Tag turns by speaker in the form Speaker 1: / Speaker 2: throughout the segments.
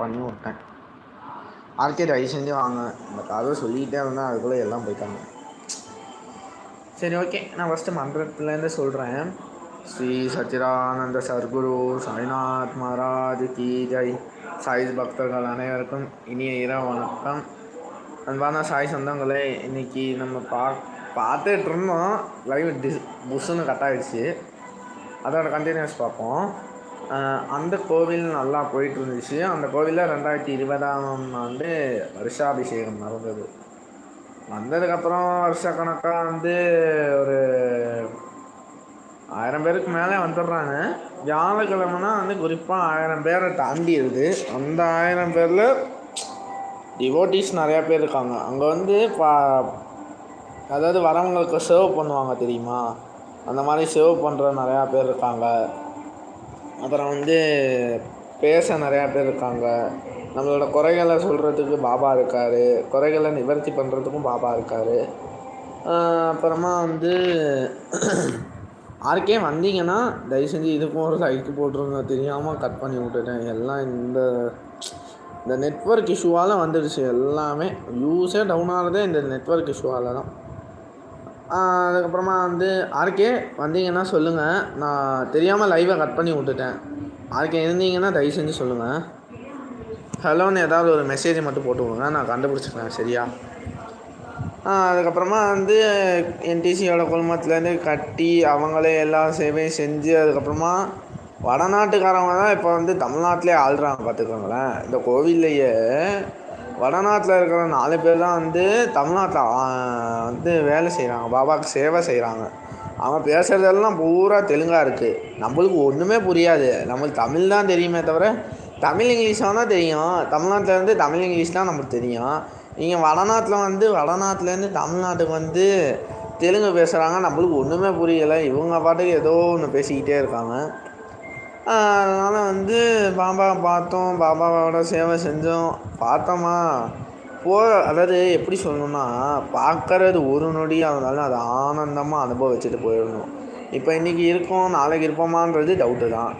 Speaker 1: பண்ணி விட்டேன். ஆர்கே தயவு செஞ்சு வாங்க இந்த கதை சொல்லிக்கிட்டே இருந்தேன். அதுக்குள்ளே எல்லாம் போயிட்டாங்க. சரி ஓகே நான் ஃபஸ்ட்டு மன்றத்துலேருந்து சொல்கிறேன் ஸ்ரீ சச்சிதானந்த சர்க்குரு சாய்நாத் மகாராஜ் கி ஜெய் சாய் பக்தர்கள் அனைவருக்கும் இனிய இரவு வணக்கம். அன்பான சாய் சொந்தங்களே இன்றைக்கி நம்ம பா பார்த்துட்டு இருந்தோம். லைவ் டிஸ் புஷ்ஷுன்னு கட் அதோட கண்டினியூஸ் பார்ப்போம். அந்த கோவில் நல்லா போயிட்டு இருந்துச்சு அந்த கோவிலில் ரெண்டாயிரத்தி இருபதாம் ஆண்டு வருஷாபிஷேகம் நடந்தது. வந்ததுக்கப்புறம் வருஷக்கணக்காக வந்து ஒரு ஆயிரம் பேருக்கு மேலே வந்துடுறாங்க. வியாழக்கிழமைனா வந்து குறிப்பாக ஆயிரம் பேரை தாண்டிடுது அந்த ஆயிரம் பேரில் டிவோட்டிஸ் நிறையா பேர் இருக்காங்க. அங்கே வந்து பா அதாவது வரவங்களுக்கு சர்வ் பண்ணுவாங்க தெரியுமா? அந்த மாதிரி சர்வ் பண்ணுற நிறையா பேர் இருக்காங்க. அப்புறம் வந்து பேச நிறையா பேர் இருக்காங்க. நம்மளோட குறைகளை சொல்கிறதுக்கு பாபா இருக்கார். குறைகளை நிவர்த்தி பண்ணுறதுக்கும் பாபா இருக்கார். அப்புறமா வந்து ஆர்கே வந்தீங்கன்னா தயவு செஞ்சு இதுக்கும் ஒரு லைக் போட்டுருங்க. தெரியாமல் கட் பண்ணி விட்டுட்டேன். எல்லாம் இந்த இந்த நெட்ஒர்க் இஷ்யூவால் வந்துடுச்சு. எல்லாமே யூஸே டவுன் ஆகிறதே இந்த நெட்ஒர்க் இஷ்யூவால் தான் அதுக்கப்புறமா வந்து ஆர்கே வந்தீங்கன்னா சொல்லுங்கள் நான் தெரியாமல் லைவை கட் பண்ணி விட்டுட்டேன். ஆர்கே இருந்தீங்கன்னா தயவு செஞ்சு சொல்லுங்கள் ஹலோன்னு ஏதாவது ஒரு மெசேஜ் மட்டும் போட்டு விடுங்க. நான் கண்டுபிடிச்சிக்கிறேன் சரியா? அதுக்கப்புறமா வந்து என்டிசியோட குழுமத்துலேருந்து கட்டி அவங்களே எல்லா சேவையும் செஞ்சு அதுக்கப்புறமா வடநாட்டுக்காரவங்க தான் இப்போ வந்து தமிழ்நாட்டிலே ஆள்றாங்க பார்த்துக்கோங்களேன் இந்த கோவில்லையே வடநாட்டில் இருக்கிற நாலு பேர் தான் வந்து தமிழ்நாட்டில் வந்து வேலை செய்கிறாங்க பாபாவுக்கு சேவை செய்கிறாங்க அவன் பேசுகிறதெல்லாம் பூரா தெலுங்காக இருக்குது நம்மளுக்கு ஒன்றுமே புரியாது. நம்மளுக்கு தமிழ் தான் தெரியுமே தவிர தமிழ் இங்கிலீஷ் தான் தெரியும். தமிழ்நாட்டில் இருந்து தமிழ் இங்கிலீஷ் தான் நமக்கு தெரியும். இங்கே வடநாட்டில் வந்து வடநாட்டிலேருந்து தமிழ்நாட்டுக்கு வந்து தெலுங்கு பேசுகிறாங்க நம்மளுக்கு ஒன்றுமே புரியலை. இவங்க பாட்டுக்கு ஏதோ ஒன்று பேசிக்கிட்டே இருக்காங்க. அதனால் வந்து பாபாவை பார்த்தோம். பாபாவோட சேவை செஞ்சோம். பார்த்தோமா? போகிற அதாவது எப்படி சொல்லணும்னா பார்க்கறது ஒரு நொடி அதனால அதை ஆனந்தமாக அனுபவிச்சுட்டு போயிடணும். இப்போ இன்றைக்கி இருக்கோம் நாளைக்கு இருப்போமான்றது டவுட்டு தான்.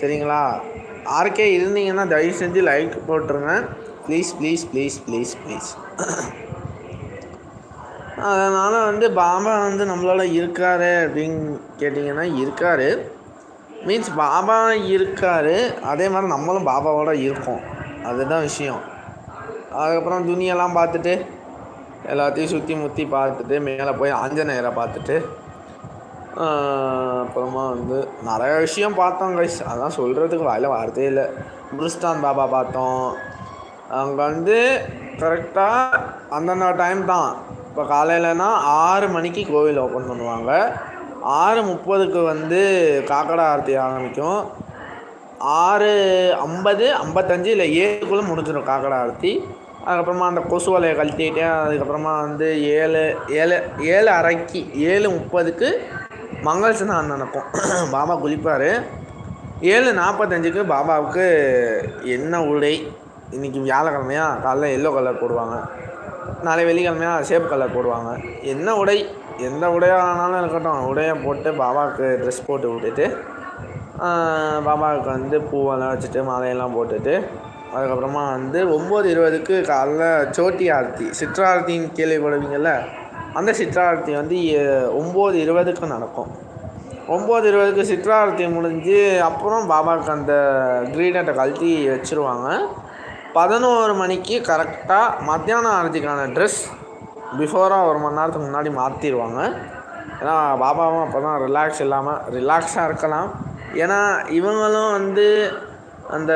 Speaker 1: சரிங்களா? ஆர்கே இருந்தீங்கன்னா தயவு செஞ்சு லைக் போட்டுருங்க. Please please please please please அதனால் வந்து பாபா வந்து நம்மளால் இருக்காரு அப்படின்னு கேட்டிங்கன்னா இருக்காரு. மீன்ஸ் பாபா இருக்காரு அதே மாதிரி நம்மளும் பாபாவோட இருக்கோம். அதுதான் விஷயம். அதுக்கப்புறம் துணியெல்லாம் பார்த்துட்டு எல்லாத்தையும் சுற்றி முற்றி பார்த்துட்டு மேலே போய் ஆஞ்சநேயரை பார்த்துட்டு அப்புறமா வந்து நிறைய விஷயம் பார்த்தோம் கைஸ் அதான் சொல்கிறதுக்கு வாயில் வார்த்தையே இல்லை. குருஸ்தான் பாபா பார்த்தோம். அங்கே வந்து கரெக்டாக அந்தந்த டைம் தான். இப்போ காலையிலனா ஆறு மணிக்கு கோவில் ஓப்பன் பண்ணுவாங்க. ஆறு முப்பதுக்கு வந்து காக்கடா ஆர்த்தி ஆரம்பிக்கும். ஆறு ஐம்பது ஐம்பத்தஞ்சு இல்லை ஏழுக்குள்ளே முடிஞ்சிடும் காக்கடா ஆரத்தி. அதுக்கப்புறமா அந்த கொசு வலையை கழட்டிட்டு அதுக்கப்புறமா வந்து ஏழு ஏழு ஏழு அரைக்கு ஏழு முப்பதுக்கு மங்கள் ஸ்நானம் நடக்கும் பாபா குளிப்பார். ஏழு நாற்பத்தஞ்சுக்கு பாபாவுக்கு என்ன உடை? இன்றைக்கி வியாழக்கிழமையா? காலைல எல்லோ கலர் போடுவாங்க. நாளை வெள்ளிக்கிழமையாக சேப்பு கலர் போடுவாங்க. என்ன உடை எந்த உடையாக ஆனாலும் இருக்கட்டும். உடையை போட்டு பாபாவுக்கு ட்ரெஸ் போட்டு விட்டுட்டு பாபாவுக்கு வந்து பூவெல்லாம் வச்சுட்டு மாலையெல்லாம் போட்டுட்டு அதுக்கப்புறமா வந்து ஒம்பது இருபதுக்கு காலைல சோட்டி ஆரத்தி சிற்றாரத்தின்னு கேள்விப்படுவீங்கள்ல அந்த சிற்றாரத்தி வந்து ஒம்பது இருபதுக்கு நடக்கும். ஒம்பது இருபதுக்கு சிற்றாரத்தி முடிஞ்சு அப்புறம் பாபாவுக்கு அந்த கிரீடத்தை கழட்டி வச்சுருவாங்க. பதினோரு மணிக்கு கரெக்டாக மத்தியானம் ஆரத்திக்கான ட்ரெஸ் பிஃபோராக ஒரு மணி நேரத்துக்கு முன்னாடி மாற்றிடுவாங்க ஏன்னா பாபாவும் அப்போ தான் ரிலாக்ஸ் இல்லாமல் ரிலாக்ஸாக இருக்கலாம். ஏன்னா இவங்களும் வந்து அந்த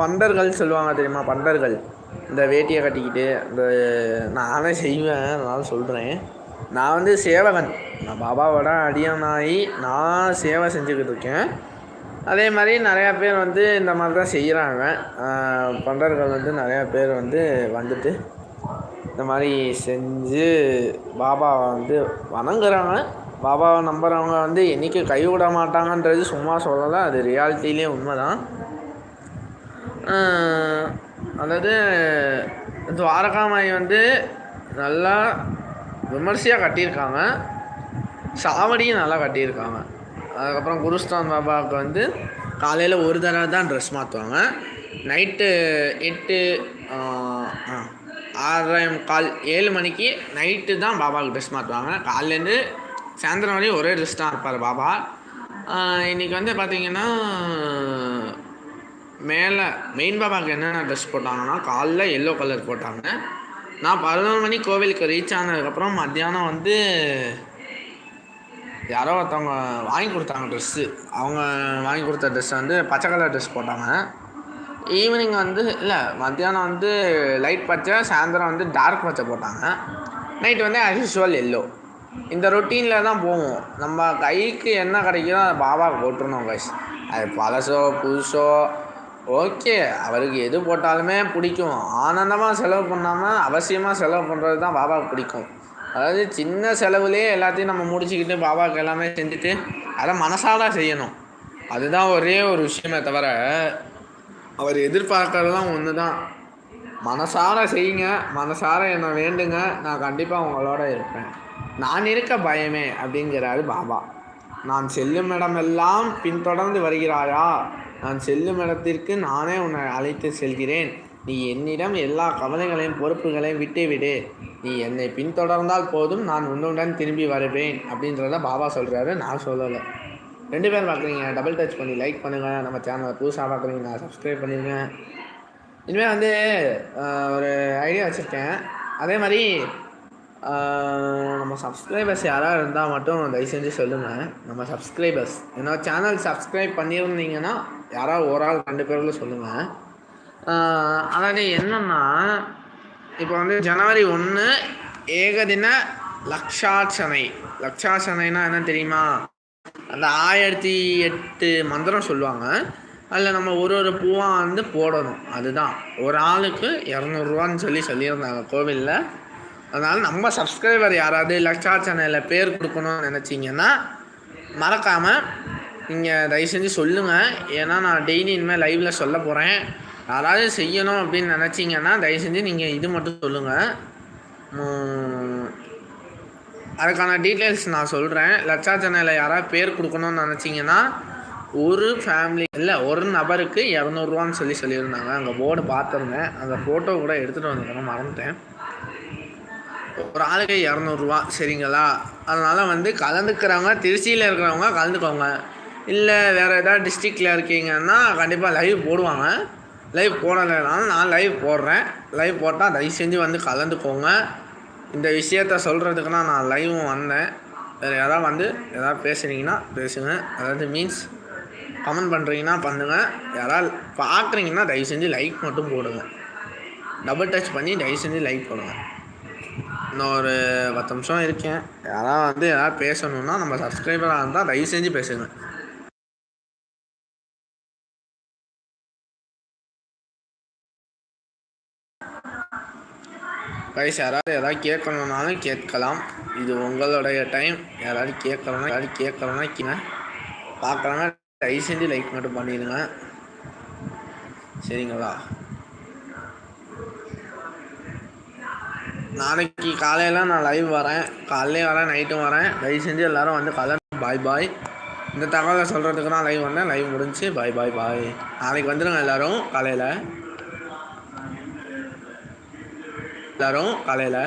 Speaker 1: பண்டர்கள் சொல்லுவாங்க தெரியுமா? பண்டர்கள் இந்த வேட்டியை கட்டிக்கிட்டு இந்த நானே செய்வேன் அதனால சொல்கிறேன் நான் வந்து சேவகன். நான் பாபாவோட அடியனாகி நான் சேவை செஞ்சுக்கிட்டு இருக்கேன். அதே மாதிரி நிறையா பேர் வந்து இந்த மாதிரி தான் செய்கிறாங்க. பண்டர்கள் வந்து நிறையா பேர் வந்து வந்துட்டு இந்த மாதிரி செஞ்சு பாபாவை வந்து வணங்குறாங்க. பாபாவை நம்புகிறவங்க வந்து என்றைக்கு கைவிட மாட்டாங்கன்றது சும்மா சொல்லலை அது ரியாலிட்டிலே உண்மை தான் அதாவது துவாரகாமாய் வந்து நல்லா விமர்சையாக கட்டியிருக்காங்க. சாவடியும் நல்லா கட்டியிருக்காங்க. அதுக்கப்புறம் குருஸ்தான் பாபாவுக்கு வந்து காலையில் ஒரு தடவை தான் ட்ரெஸ் மாற்றுவாங்க நைட்டு எட்டு ஆறரை கால் ஏழு மணிக்கு நைட்டு தான் பாபாவுக்கு ட்ரெஸ் மாற்றுவாங்க காலையிலேருந்து சாயந்தரம் வரையும் ஒரே ட்ரெஸ் தான் இருப்பார் பாபா. இன்றைக்கி வந்து பார்த்திங்கன்னா மேலே மெயின் பாபாவுக்கு என்னென்ன ட்ரெஸ் போட்டாங்கன்னா காலைல எல்லோ கலர் போட்டாங்க. நான் பதினொரு மணி கோவிலுக்கு ரீச் ஆனதுக்கப்புறம் மத்தியானம் வந்து யாரோ ஒருத்தவங்க வாங்கி கொடுத்தாங்க ட்ரெஸ்ஸு அவங்க வாங்கி கொடுத்த ட்ரெஸ் வந்து பச்சை கலர் ட்ரெஸ் போட்டாங்க. ஈவினிங் வந்து இல்லை மத்தியானம் வந்து லைட் பச்சை சாயந்தரம் வந்து டார்க் பச்சை போட்டாங்க. நைட் வந்து as எல்லோ இந்த ரொட்டீனில் தான் போவோம். நம்ம கைக்கு என்ன கிடைக்குதோ அதை பாபாவுக்கு போட்டுருணும் கைஸ் அது பழசோ புதுசோ ஓகே அவருக்கு எது போட்டாலுமே பிடிக்கும். ஆனந்தமாக செலவு பண்ணாமல் அவசியமாக செலவு பண்ணுறது தான் பாபாவுக்கு பிடிக்கும். அதாவது சின்ன செலவுலேயே எல்லாத்தையும் நம்ம முடிச்சுக்கிட்டு பாபாவுக்கு எல்லாமே செஞ்சுட்டு அதை மனசால செய்யணும். அதுதான் ஒரே ஒரு விஷயமே தவிர அவர் எதிர்பார்க்கறதுலாம் ஒன்று தான் மனசார செய்யுங்க மனசார என்னை வேண்டுங்க நான் கண்டிப்பாக உங்களோட இருப்பேன். நான் இருக்க பயமே அப்படிங்கிறாரு பாபா. நான் செல்லும் இடமெல்லாம் பின்தொடர்ந்து வருகிறாயா? நான் செல்லும் இடத்திற்கு நானே உன்னை அழைத்து செல்கிறேன். நீ என்னிடம் எல்லா கவலைகளையும் பொறுப்புகளையும் விட்டு விடு நீ என்னை பின்தொடர்ந்தால் போதும் நான் உன்னுடன் திரும்பி வருவேன் அப்படின்றத பாபா சொல்கிறாரு நான் சொல்லலை. ரெண்டு பேர் பார்க்குறீங்க. டபுள் டச் பண்ணி லைக் பண்ணுங்கள் நம்ம சேனலை புதுசாக பார்க்குறீங்க நான் சப்ஸ்கிரைப் பண்ணிடுங்க இனிமேல் வந்து ஒரு ஐடியா வச்சுருக்கேன். அதே மாதிரி நம்ம சப்ஸ்கிரைபர்ஸ் யாராவது இருந்தால் மட்டும் தயவு செஞ்சு சொல்லுங்கள் நம்ம சப்ஸ்கிரைபர்ஸ் என்னோட சேனல் சப்ஸ்கிரைப் பண்ணியிருந்தீங்கன்னா யாராவது ஒரு ஆள் ரெண்டு பேரில் சொல்லுங்கள் அதாவது என்னென்னா இப்போ வந்து ஜனவரி ஒன்று ஏகதின லக்ஷாசனை லக்ஷாசனைனா என்ன தெரியுமா? அந்த ஆயிரத்தி எட்டு மந்திரம் சொல்லுவாங்க. அதில் நம்ம ஒரு ஒரு பூவாக வந்து போடணும். அதுதான். ஒரு ஆளுக்கு இரநூறுவான்னு சொல்லி சொல்லியிருந்தாங்க கோவிலில். அதனால் நம்ம சப்ஸ்கிரைபர் யாராவது லட்சாச்சனையில் பேர் கொடுக்கணும்னு நினச்சிங்கன்னா மறக்காமல் நீங்கள் தயவு செஞ்சு சொல்லுங்கள் ஏன்னா நான் டெய்லி இனிமேல் லைவில் சொல்ல போகிறேன் யாராவது செய்யணும் அப்படின்னு நினச்சிங்கன்னா தயவு செஞ்சு நீங்கள் இது மட்டும் சொல்லுங்கள் அதுக்கான டீட்டெயில்ஸ் நான் சொல்கிறேன் லட்சாச்சனையில் யாராவது பேர் கொடுக்கணும்னு நினச்சிங்கன்னா ஒரு ஃபேமிலி இல்லை ஒரு நபருக்கு இரநூறுவான்னு சொல்லி சொல்லியிருந்தாங்க. அங்கே போர்டு பார்த்துருந்தேன். அந்த ஃபோட்டோ கூட எடுத்துகிட்டு வந்துருக்கேன் மறந்துட்டேன். ஒரு ஆளுக்கு இரநூறுவா சரிங்களா? அதனால் வந்து கலந்துக்கிறவங்க திருச்சியில் இருக்கிறவங்க கலந்துக்கோங்க. இல்லை வேறு ஏதாவது டிஸ்ட்ரிக்டில் இருக்கீங்கன்னா கண்டிப்பாக லைவ் போடுவாங்க. லைவ் போடலைனாலும் நான் லைவ் போடுறேன். லைவ் போட்டால் தயவு செஞ்சு வந்து கலந்துக்கோங்க. இந்த விஷயத்த சொல்கிறதுக்குனா நான் லைவும் வந்தேன். வேறு யாராவது வந்து எதாவது பேசுனீங்கன்னா பேசுங்க. அதாவது மீன்ஸ் கமெண்ட் பண்ணுறீங்கன்னா பண்ணுங்கள் யாராவது பார்க்குறீங்கன்னா தயவு செஞ்சு லைக் மட்டும் போடுங்க. டபுள் டச் பண்ணி தயவு செஞ்சு லைக் போடுங்க. இன்னும் ஒரு பத்து நிமிஷம் இருக்கேன். யாராவது வந்து யாராவது பேசணுன்னா நம்ம சப்ஸ்கிரைபராக இருந்தால் தயவு செஞ்சு பேசுங்க. கைஸ் யாராவது எதாவது கேட்கணுன்னாலும் கேட்கலாம். இது உங்களுடைய டைம் யாராவது கேட்கலன்னா யாராவது கேட்கலன்னா கீழே பார்க்கலன்னா தயவு செஞ்சு லைக் மட்டும் பண்ணிடுங்க. சரிங்களா? நாளைக்கு காலையில் நான் லைவ் வரேன். காலையிலே வரேன் நைட்டும் வரேன். தயவு செஞ்சு எல்லோரும் வந்து கலர் பாய் பாய் இந்த தகவலை சொல்கிறதுக்கு நான் லைவ் வந்தேன் லைவ் முடிஞ்சு பாய் பாய் பாய் நாளைக்கு வந்துடுங்க எல்லோரும் காலையில். எல்லாரும் காலையில்